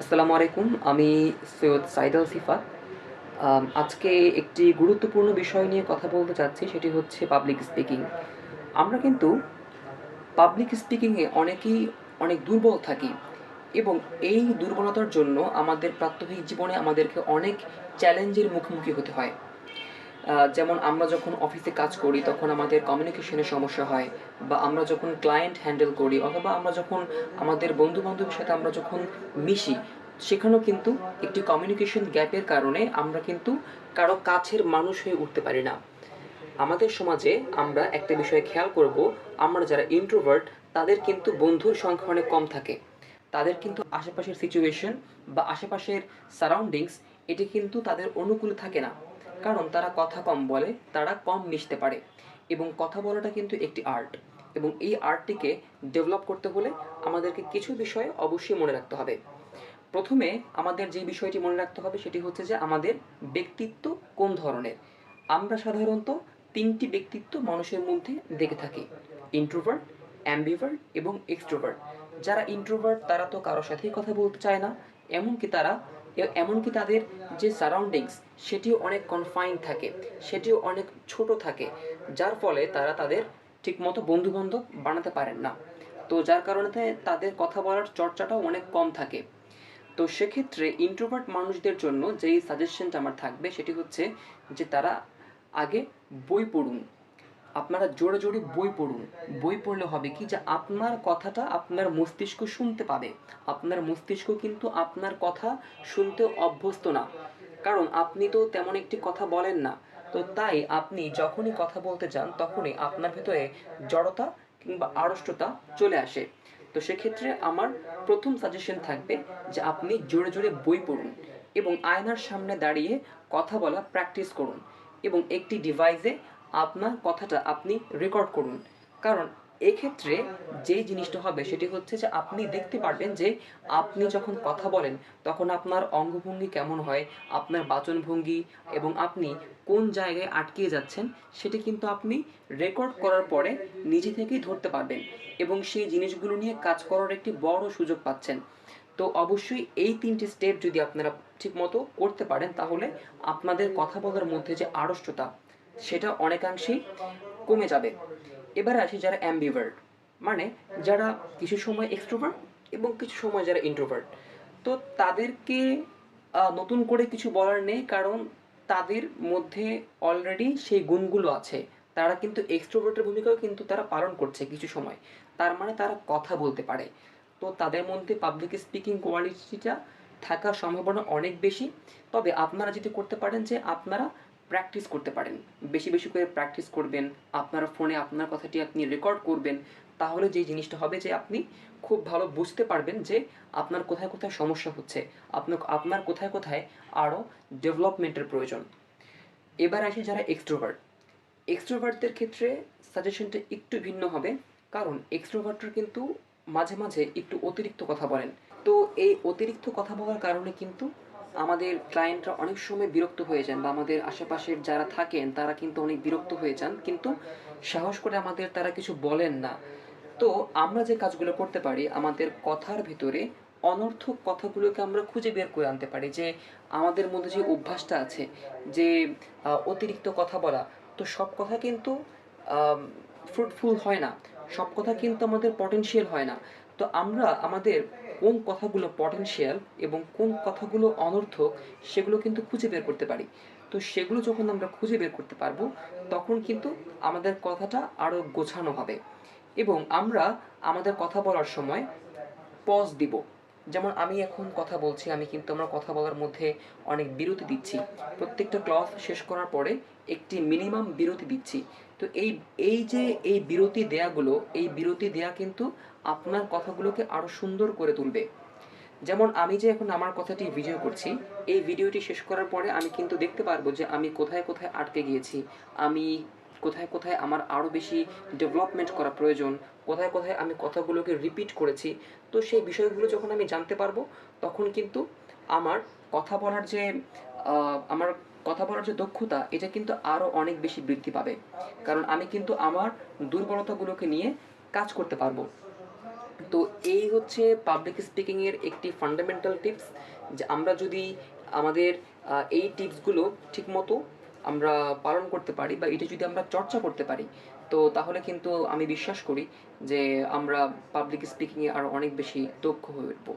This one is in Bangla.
আসসালামু আলাইকুম, আমি সৈয়দ সাইদাল সিফাত। সিফা আজকে একটি গুরুত্বপূর্ণ বিষয় নিয়ে কথা বলতে চাচ্ছি, সেটি হচ্ছে পাবলিক স্পিকিং আমরা কিন্তু পাবলিক স্পিকিংয়ে অনেকেই অনেক দুর্বল থাকি এবং এই দুর্বলতার জন্য আমাদের প্রাত্যহিক জীবনে আমাদেরকে অনেক চ্যালেঞ্জের মুখোমুখি হতে হয়। যেমন আমরা যখন অফিসে কাজ করি, তখন আমাদের কমিউনিকেশনের সমস্যা হয় বা আমরা যখন ক্লায়েন্ট হ্যান্ডেল করি অথবা আমরা যখন আমাদের বন্ধু বান্ধবের সাথে আমরা যখন মিশি, সেখানেও কিন্তু একটি কমিউনিকেশন গ্যাপের কারণে আমরা কিন্তু কারও কাছের মানুষ হয়ে উঠতে পারি না। আমাদের সমাজে আমরা একটা বিষয়ে খেয়াল করব, আমরা যারা ইন্ট্রোভার্ট তাদের কিন্তু বন্ধুর সংখ্যা অনেক কম থাকে। তাদের কিন্তু আশেপাশের সিচুয়েশন বা আশেপাশের সারাউন্ডিংস এটি কিন্তু তাদের অনুকূলে থাকে না। কারণ তারা কথা কম বলে, তারা কম মিশতে পারে। এবং কথা বলাটা কিন্তু একটি আর্ট এবং এই আর্টটিকে ডেভেলপ করতে হলে আমাদেরকে কিছু বিষয় অবশ্যই মনে রাখতে হবে। প্রথমে আমাদের যে বিষয়টি মনে রাখতে হবে সেটি হচ্ছে যে আমাদের ব্যক্তিত্ব কোন ধরনের? আমরা সাধারণত তিনটি ব্যক্তিত্ব মানুষের মধ্যে দেখে থাকি। ইন্ট্রোভার্ট অ্যাম্বিভার্ট এবং এক্সট্রোভার্ট যারা ইন্ট্রোভার্ট তারা তো কারোর সাথেই কথা বলতে চায় না। এমনকি তারা এমনকি তাদের যে সারাউন্ডিংস সেটিও অনেক কনফাইন থাকে, সেটিও অনেক ছোট থাকে, যার ফলে তারা তাদের ঠিকমতো বন্ধুবান্ধব বানাতে পারেন না। তো যার কারণে তাদের কথা বলার চর্চাটাও অনেক কম থাকে। তো সেক্ষেত্রে ইন্ট্রোভার্ট মানুষদের জন্য যেই সাজেশনটা আমার থাকবে, সেটি হচ্ছে যে তারা আগে বই পড়ুন আপনারা জোরে জোরে বই পড়ুন। বই পড়লে হবে কি যে আপনার কথাটা আপনার মস্তিষ্ক শুনতে পাবে। আপনার মস্তিষ্ক কিন্তু আপনার কথা শুনতে অভ্যস্ত না। কারণ আপনি তো তেমন একটি কথা বলেন না। তো তাই আপনি যখনই কথা বলতে যান, তখনই আপনার ভিতরে জড়তা কিংবা আড়ষ্টতা চলে আসে। তো সেক্ষেত্রে আমার প্রথম সাজেশন থাকবে যে আপনি জোরে জোরে বই পড়ুন এবং আয়নার সামনে দাঁড়িয়ে কথা বলা প্র্যাকটিস করুন এবং একটি ডিভাইসে আপনার কথাটা আপনি রেকর্ড করুন। কারণ এক্ষেত্রে যেই জিনিসটা হবে সেটি হচ্ছে যে আপনি দেখতে পারবেন যে আপনি যখন কথা বলেন, তখন আপনার অঙ্গভঙ্গি কেমন হয়, আপনার বাচনভঙ্গি এবং আপনি কোন জায়গায় আটকিয়ে যাচ্ছেন সেটি কিন্তু আপনি রেকর্ড করার পরে নিজে থেকেই ধরতে পারবেন এবং সেই জিনিসগুলো নিয়ে কাজ করার একটি বড় সুযোগ পাচ্ছেন। তো অবশ্যই এই তিনটি স্টেপ যদি আপনারা ঠিকমতো করতে পারেন, তাহলে আপনাদের কথা বলার মধ্যে যে আড়ষ্টতা সেটা অনেকাংশেই কমে যাবে। এবার আসি যারা অ্যাম্বিভার্ট মানে যারা কিছু সময় এক্সট্রোভার্ট এবং কিছু সময় যারা ইন্ট্রোভার্ট তো তাদেরকে নতুন করে কিছু বলার নেই, কারণ তাদের মধ্যে অলরেডি সেই গুণগুলো আছে। তারা কিন্তু এক্সট্রোভার্টের ভূমিকাও কিন্তু তারা পালন করছে কিছু সময়। তার মানে তারা কথা বলতে পারে। তো তাদের মধ্যে পাবলিক স্পিকিং কোয়ালিটিটা থাকার সম্ভাবনা অনেক বেশি। তবে আপনারা যেটি করতে পারেন যে আপনারা প্র্যাকটিস করতে পারেন। বেশি বেশি করে প্র্যাকটিস করবেন, আপনার ফোনে আপনার কথাটি আপনি রেকর্ড করবেন, তাহলে যে জিনিসটা হবে যে আপনি খুব ভালো বুঝতে পারবেন যে আপনার কোথায় কোথায় সমস্যা হচ্ছে, আপনার আপনার কোথায় কোথায় আরও ডেভেলপমেন্টের প্রয়োজন। এবার আসি যারা এক্সট্রোভার্ট এক্সট্রোভার্টদের ক্ষেত্রে সাজেশনটা একটু ভিন্ন হবে, কারণ এক্সট্রোভার্টরা কিন্তু মাঝে মাঝে একটু অতিরিক্ত কথা বলেন। তো এই অতিরিক্ত কথা বলার কারণে কিন্তু আমাদের ক্লায়েন্টরা অনেক সময় বিরক্ত হয়ে যান বা আমাদের আশেপাশের যারা থাকেন, তারা কিন্তু অনেক বিরক্ত হয়ে যান। কিন্তু সাহস করে আমাদের তারা কিছু বলেন না। তো আমরা যে কাজগুলো করতে পারি, আমাদের কথার ভিতরে অনর্থক কথাগুলোকে আমরা খুঁজে বের করে আনতে পারি যে আমাদের মধ্যে যে অভ্যাসটা আছে, যে অতিরিক্ত কথা বলা, তো সব কথা কিন্তু ফ্রুটফুল হয় না। সব কথা কিন্তু আমাদের পটেনশিয়াল হয় না। তো আমরা আমাদের কোন কথাগুলো পটেনশিয়াল এবং কোন কথাগুলো অনর্থক সেগুলো কিন্তু খুঁজে বের করতে পারি। তো সেগুলো যখন আমরা খুঁজে বের করতে পারব, তখন কিন্তু আমাদের কথাটা আরও গোছানো হবে। এবং আমরা আমাদের কথা বলার সময় পজ দিব। যেমন আমি এখন কথা বলছি, আমি কিন্তু আমার কথা বলার মধ্যে অনেক বিরতি দিচ্ছি। প্রত্যেকটা ক্লস শেষ করার পরে একটি মিনিমাম বিরতি দিচ্ছি। তো এই এই যে এই বিরতি দেয়াগুলো, এই বিরতি দেয়া কিন্তু আপনার কথাগুলোকে আরও সুন্দর করে তুলবে। যেমন আমি যে এখন আমার কথাটি ভিডিও করছি, এই ভিডিওটি শেষ করার পরে আমি কিন্তু দেখতে পারব যে আমি কোথায় কোথায় আটকে গিয়েছি। আমি কোথায় কোথায় আমার আরও বেশি ডেভেলপমেন্ট করা প্রয়োজন কোথায় কোথায় আমি কথাগুলোকে রিপিট করেছি, তো সেই বিষয়গুলো যখন আমি জানতে পারব, তখন কিন্তু আমার কথা বলার যে আমার কথা বলার যে দক্ষতা, এটা কিন্তু আরও অনেক বেশি বৃদ্ধি পাবে। কারণ আমি কিন্তু আমার দুর্বলতাগুলোকে নিয়ে কাজ করতে পারব। তো এই হচ্ছে পাবলিক স্পিকিংয়ের একটি ফান্ডামেন্টাল টিপস যে আমরা যদি আমাদের এই টিপসগুলো ঠিকমতো আমরা পালন করতে পারি বা এটা যদি আমরা চর্চা করতে পারি, তো তাহলে কিন্তু আমি বিশ্বাস করি যে আমরা পাবলিক স্পিকিংয়ে আরও অনেক বেশি দক্ষ হয়ে উঠবো।